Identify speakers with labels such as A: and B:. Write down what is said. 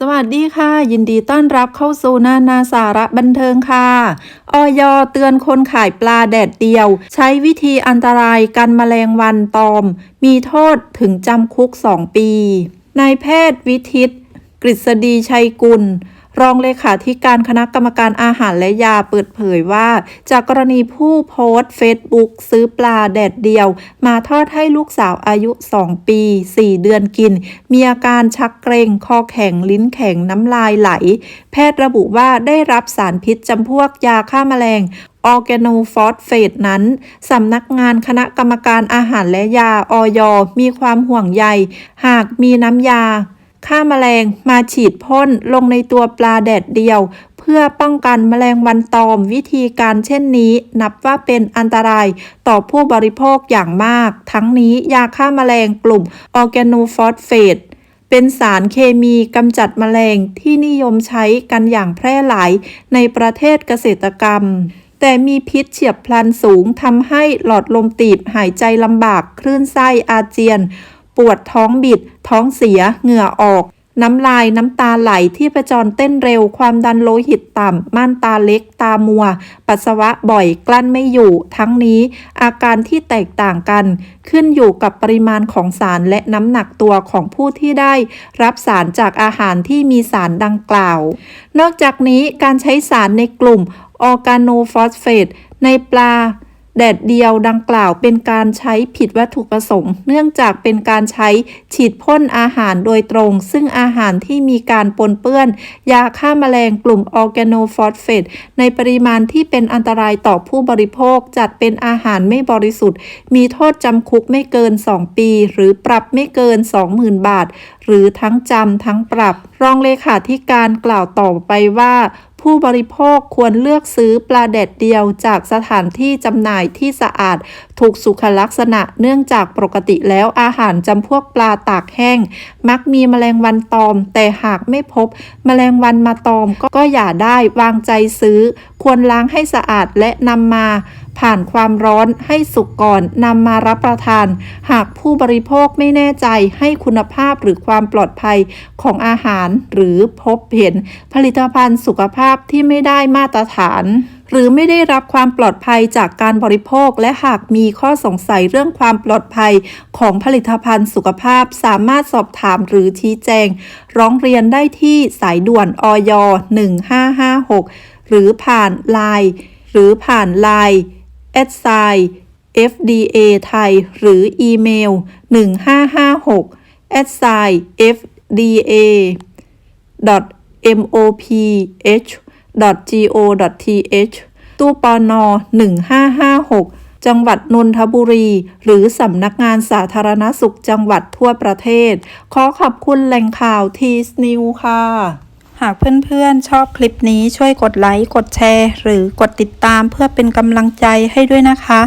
A: สวัสดีค่ะ ยินดีต้อนรับเข้าสู่นานาสาระบันเทิงค่ะออยเตือนคนขายปลาแดดเดียว ใช้วิธีอันตรายกันแมลงวันตอม มีโทษถึงจำคุก 2 ปีนายแพทย์วิทิต กฤษฎีชัยกุล รองเลขาธิการคณะกรรมการอาหารและยาเปิดเผยว่า จากกรณีผู้โพสต์เฟซบุ๊กซื้อปลาแดดเดียว มาทอดให้ลูกสาวอายุ 2 ปี 4 เดือนกิน มีอาการชักเกรงคอแข็งลิ้นแข็งน้ำลายไหล แพทย์ระบุว่าได้รับสารพิษจำพวกยาฆ่าแมลงออร์แกโนฟอสเฟตนั้น สำนักงานคณะกรรมการอาหารและยาออยมีความห่วงใย หากมีน้ำยา ฆ่าแมลงมาฉีดพ่นลงในตัวปลาแดดเดียว เพื่อป้องกันแมลงวันตอม วิธีการเช่นนี้ นับว่าเป็นอันตรายต่อผู้บริโภคอย่างมาก ทั้งนี้ยาฆ่าแมลงกลุ่มออร์แกโนฟอสเฟตเป็นสารเคมีกำจัดแมลงที่นิยมใช้กันอย่างแพร่หลายในประเทศเกษตรกรรมแต่มีพิษเฉียบพลันสูงทำให้หลอดลมตีบหายใจลำบาก คลื่นไส้อาเจียน ปวดท้องบิด ท้องเสีย เหงื่อออก น้ำลายน้ำตาไหลที่ประจรเต้นเร็ว ความดันโลหิตต่ำ ม่านตาเล็ก ตามัว ปัสสาวะบ่อยกลั้นไม่อยู่ ทั้งนี้อาการที่แตกต่างกัน ขึ้นอยู่กับปริมาณของสารและน้ำหนักตัวของผู้ที่ได้ รับสารจากอาหารที่มีสารดังกล่าว นอกจากนี้การใช้สารในกลุ่มออร์แกโนฟอสเฟตในปลา แดดเดียวดังกล่าวเป็นการใช้ผิดวัตถุประสงค์ เนื่องจากเป็นการใช้ฉีดพ่นอาหารโดยตรง ซึ่งอาหารที่มีการปนเปื้อน ยาฆ่าแมลงกลุ่มออร์แกโนฟอสเฟตในปริมาณที่เป็นอันตรายต่อผู้บริโภค จัดเป็นอาหารไม่บริสุทธิ์ มีโทษจำคุกไม่เกิน 2 ปี หรือปรับไม่เกิน 20,000 บาท หรือทั้งจำทั้งปรับ รองเลขาธิการกล่าวต่อไปว่า ผู้บริโภคควรเลือกซื้อปลาแดดเดียวจากสถานที่จำหน่ายที่สะอาด ถูกสุขลักษณะเนื่องจากปกติแล้วอาหารจำพวกปลาตากแห้ง มักมีแมลงวันตอม แต่หากไม่พบ แมลงวันมาตอมก็ก็อย่าได้วางใจซื้อ ควรล้างให้สะอาดและนำมาผ่านความร้อนให้สุกก่อนนำมารับประทาน หากผู้บริโภคไม่แน่ใจให้คุณภาพหรือความปลอดภัยของอาหารหรือพบเห็นผลิตภัณฑ์สุขภาพที่ไม่ได้มาตรฐาน หรือไม่ได้รับความปลอดภัยจากการบริโภค และหากมีข้อสงสัยเรื่องความปลอดภัยของผลิตภัณฑ์สุขภาพ สามารถสอบถามหรือชี้แจง ร้องเรียนได้ที่สายด่วนอย1556 หรือผ่านไลน์หรือผ่านไลน์แอดไซ FDA ไทย หรืออีเมล 1556แอดไซน์ FDA moph go.th ตู้ปอนอ1556 จังหวัดนนทบุรี หรือสำนักงานสาธารณสุขจังหวัดทั่วประเทศ ขอขอบคุณแหล่งข่าวทีสนิวค่ะ หากเพื่อนๆ ชอบคลิปนี้ช่วยกดไลค์ กดแชร์ หรือกดติดตามเพื่อเป็นกำลังใจให้ด้วยนะคะ